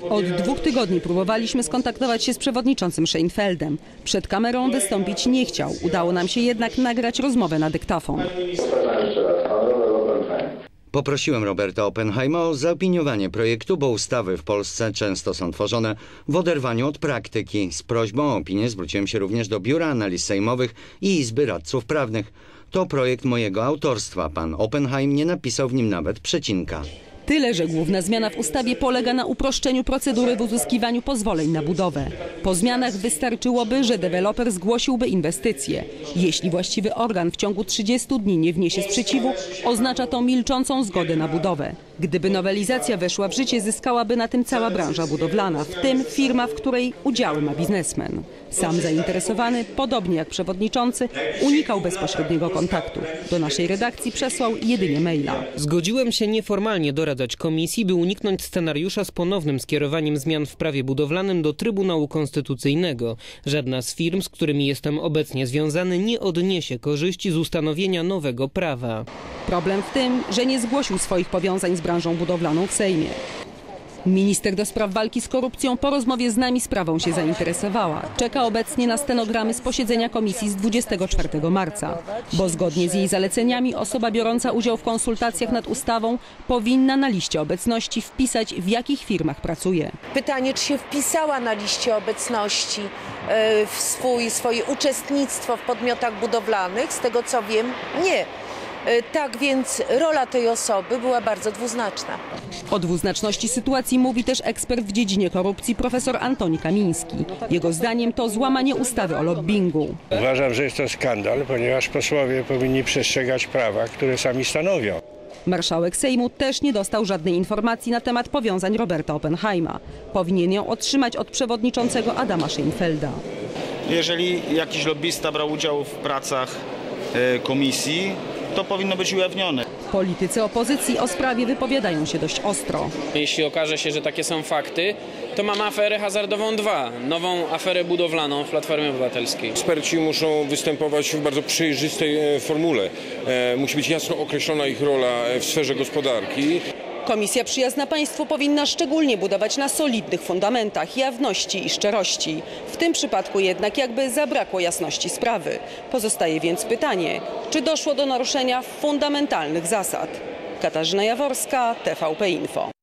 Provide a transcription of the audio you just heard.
Od dwóch tygodni próbowaliśmy skontaktować się z przewodniczącym Scheinfeldem. Przed kamerą wystąpić nie chciał. Udało nam się jednak nagrać rozmowę na dyktafon. Poprosiłem Roberta Oppenheima o zaopiniowanie projektu, bo ustawy w Polsce często są tworzone w oderwaniu od praktyki. Z prośbą o opinię zwróciłem się również do Biura Analiz Sejmowych i Izby Radców Prawnych. To projekt mojego autorstwa. Pan Oppenheim nie napisał w nim nawet przecinka. Tyle, że główna zmiana w ustawie polega na uproszczeniu procedury w uzyskiwaniu pozwoleń na budowę. Po zmianach wystarczyłoby, że deweloper zgłosiłby inwestycje. Jeśli właściwy organ w ciągu 30 dni nie wniesie sprzeciwu, oznacza to milczącą zgodę na budowę. Gdyby nowelizacja weszła w życie, zyskałaby na tym cała branża budowlana, w tym firma, w której udziały ma biznesmen. Sam zainteresowany, podobnie jak przewodniczący, unikał bezpośredniego kontaktu. Do naszej redakcji przesłał jedynie maila. Zgodziłem się nieformalnie doradzać komisji, by uniknąć scenariusza z ponownym skierowaniem zmian w prawie budowlanym do Trybunału Konstytucyjnego. Żadna z firm, z którymi jestem obecnie związany, nie odniesie korzyści z ustanowienia nowego prawa. Problem w tym, że nie zgłosił swoich powiązań z branżą budowlaną w Sejmie. Minister do spraw walki z korupcją po rozmowie z nami sprawą się zainteresowała. Czeka obecnie na stenogramy z posiedzenia komisji z 24 marca, bo zgodnie z jej zaleceniami osoba biorąca udział w konsultacjach nad ustawą powinna na liście obecności wpisać w jakich firmach pracuje. Pytanie, czy się wpisała na liście obecności e, w swój, swoje uczestnictwo w podmiotach budowlanych. Z tego co wiem, nie. E, Tak więc rola tej osoby była bardzo dwuznaczna. O dwuznaczności sytuacji mówi też ekspert w dziedzinie korupcji profesor Antoni Kamiński. Jego zdaniem to złamanie ustawy o lobbingu. Uważam, że jest to skandal, ponieważ posłowie powinni przestrzegać prawa, które sami stanowią. Marszałek Sejmu też nie dostał żadnej informacji na temat powiązań Roberta Oppenheima. Powinien ją otrzymać od przewodniczącego Adama Scheinfelda. Jeżeli jakiś lobbysta brał udział w pracach e, komisji, to powinno być ujawnione. Politycy opozycji o sprawie wypowiadają się dość ostro. Jeśli okaże się, że takie są fakty, to mamy aferę hazardową 2, nową aferę budowlaną w Platformie Obywatelskiej. Eksperci muszą występować w bardzo przejrzystej e, formule. E, Musi być jasno określona ich rola e, w sferze gospodarki. Komisja Przyjazna Państwu powinna szczególnie budować na solidnych fundamentach jawności i szczerości. W tym przypadku jednak jakby zabrakło jasności sprawy. Pozostaje więc pytanie, czy doszło do naruszenia fundamentalnych zasad? Katarzyna Jaworska, TVP Info.